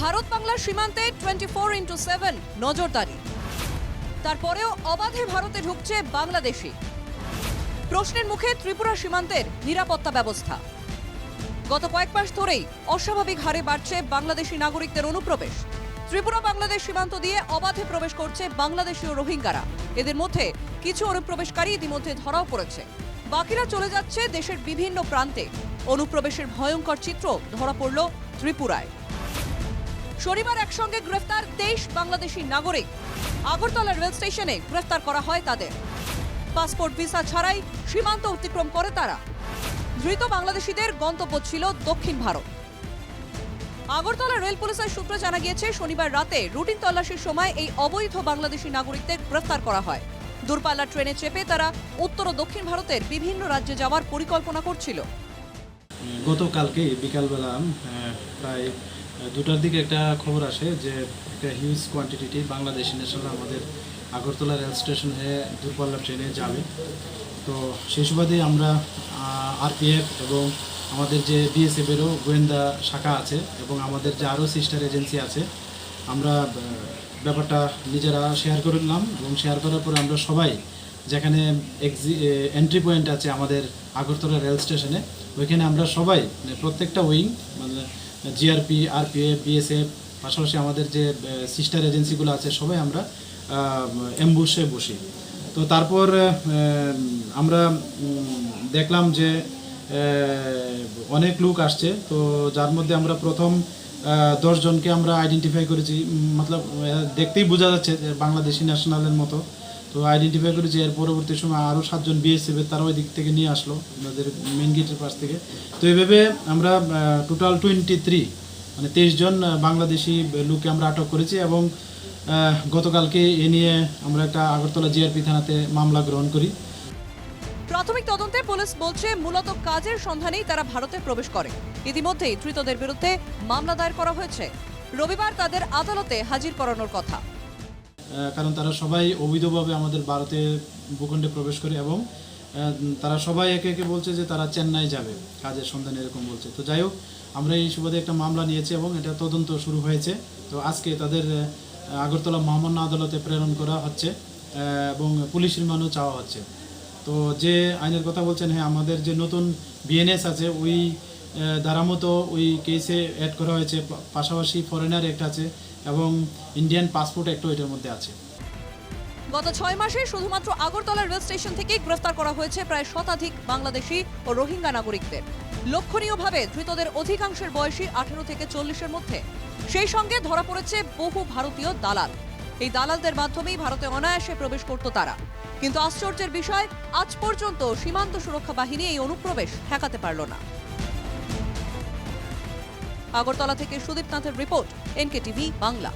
ভারত বাংলার সীমান্তে twenty four into seven নজরদারি। তারপরেও অবাধে ভারতে ঢুকছে বাংলাদেশি। প্রশ্নের মুখে ত্রিপুরা সীমান্তের নিরাপত্তা ব্যবস্থা। গত কয়েক মাস ধরেই অস্বাভাবিক হারে বাড়ছে বাংলাদেশি নাগরিকদের অনুপ্রবেশ। ত্রিপুরা বাংলাদেশ সীমান্ত দিয়ে অবাধে প্রবেশ করছে বাংলাদেশি ও রোহিঙ্গারা। এদের মধ্যে কিছু অনুপ্রবেশকারী ইতিমধ্যে ধরাও পড়েছে। বাকিরা চলে যাচ্ছে দেশের বিভিন্ন প্রান্তে। অনুপ্রবেশের ভয়ঙ্কর চিত্র ধরা পড়ল ত্রিপুরায়। শনিবার একসঙ্গে গ্রেফতার তেইশ বাংলাদেশি নাগরিক। আগরতলা রেল স্টেশনে গ্রেফতার করা হয় তাদের। পাসপোর্ট, ভিসা ছাড়াই সীমান্ত অতিক্রম করে তারা। ধৃত বাংলাদেশিদের গন্তব্য ছিল দক্ষিণ ভারত। আগরতলা রেল পুলিশের সূত্রে জানা গিয়েছে, শনিবার রাতে রুটিন তল্লাশির সময় এই অবৈধ বাংলাদেশি নাগরিকদের গ্রেফতার করা হয়। দূরপাল্লার ট্রেনে চেপে তারা উত্তর ও দক্ষিণ ভারতের বিভিন্ন রাজ্যে যাওয়ার পরিকল্পনা করছিল। গতকালকে বিকালবেলা প্রায় দুটার দিকে একটা খবর আসে যে একটা হিউজ কোয়ান্টিটি বাংলাদেশি ন্যাশনাল আমাদের আগরতলা রেল স্টেশন হয়ে দূরপাল্লা ট্রেনে যাবে। তো সেই সুবাদে আমরা আরপিএফ এবং আমাদের যে বিএসএফেরও গোয়েন্দা শাখা আছে এবং আমাদের যে আরও সিস্টার এজেন্সি আছে, আমরা ব্যাপারটা নিজেরা শেয়ার করে নিলাম এবং শেয়ার করার পরে আমরা সবাই যেখানে এক্সি এন্ট্রি পয়েন্ট আছে আমাদের আগরতলা রেল স্টেশনে ওইখানে আমরা সবাই মানে প্রত্যেকটা উইং মানে জিআরপি আরপিএফ বিএসএফ পাশাপাশি আমাদের যে সিস্টার এজেন্সিগুলো আছে, সবাই আমরা এম্বুসে বসি। তো তারপর আমরা দেখলাম যে অনেক লোক আসছে, তো যার মধ্যে আমরা প্রথম দশ জনকে আমরা আইডেন্টিফাই করেছি। মতলব দেখতেই বোঝা যাচ্ছে যে বাংলাদেশি ন্যাশনালের মতো। তো আইডেন্টিফাই করেছি, এর পরবর্তী সময় আরও সাতজন বিএসএফ তারা ওই দিক থেকে নিয়ে আসলো, আমাদের মেন গেটের পাশ থেকে। তো এইভাবে আমরা টোটাল টোয়েন্টি থ্রি মানে তেইশ জন বাংলাদেশি লোককে আমরা আটক করেছি এবং গতকালকে এ নিয়ে আমরা একটা আগরতলা জিআরপি থানাতে মামলা গ্রহণ করি। প্রাথমিক তদন্তে পুলিশ বলছে, মূলত কাজের সন্ধানেই তারা ভারতে প্রবেশ করে। ইতিমধ্যেই ধৃতদের বিরুদ্ধে মামলা দায়ের করা হয়েছে। রবিবার তাদের আদালতে হাজির করানোর কথা। কারণ তারা সবাই অবৈধভাবে আমাদের ভারতে ভূখণ্ডে প্রবেশ করে এবং তারা সবাই একে একে বলছে যে তারা চেন্নাই যাবে। কাজের সন্ধানে এরকম বলছে। তো যাই হোক, আমরা এই সুবাদে একটা মামলা নিয়েছি এবং এটা তদন্ত শুরু হয়েছে। তো আজকে তাদের আগরতলা মহামান্য আদালতে প্রেরণ করা হচ্ছে এবং পুলিশ রিমান্ডও চাওয়া হচ্ছে। তো যে আইনের কথা বলছেন হ্যাঁ আমাদের যে নতুন বিএনএস আছে, ওই আহ, দ্বারা মতো ওই কেসে অ্যাড করা হয়েছে পাশাপাশি ফরেনার অ্যাক্ট আছে এবং ইন্ডিয়ান পাসপোর্ট অ্যাক্টও এটার মধ্যে আছে। গত ছয় মাসে শুধুমাত্র আগরতলা রেল স্টেশন থেকেই গ্রেফতার করা হয়েছে প্রায় শতাধিক বাংলাদেশি ও রোহিঙ্গা নাগরিকদের। লক্ষণীয়ভাবে ধৃতদের অধিকাংশের বয়সী আঠারো থেকে চল্লিশের মধ্যে। সেই সঙ্গে ধরা পড়েছে বহু ভারতীয় দালাল। এই দালালদের মাধ্যমেই ভারতে অনায়াসে প্রবেশ করত তারা। কিন্তু আশ্চর্যের বিষয় আজ পর্যন্ত সীমান্ত সুরক্ষা বাহিনী এই অনুপ্রবেশ ঠেকাতে পারল না। আগরতলা থেকে সুদীপ নাথের রিপোর্ট এনকে টিভি বাংলা।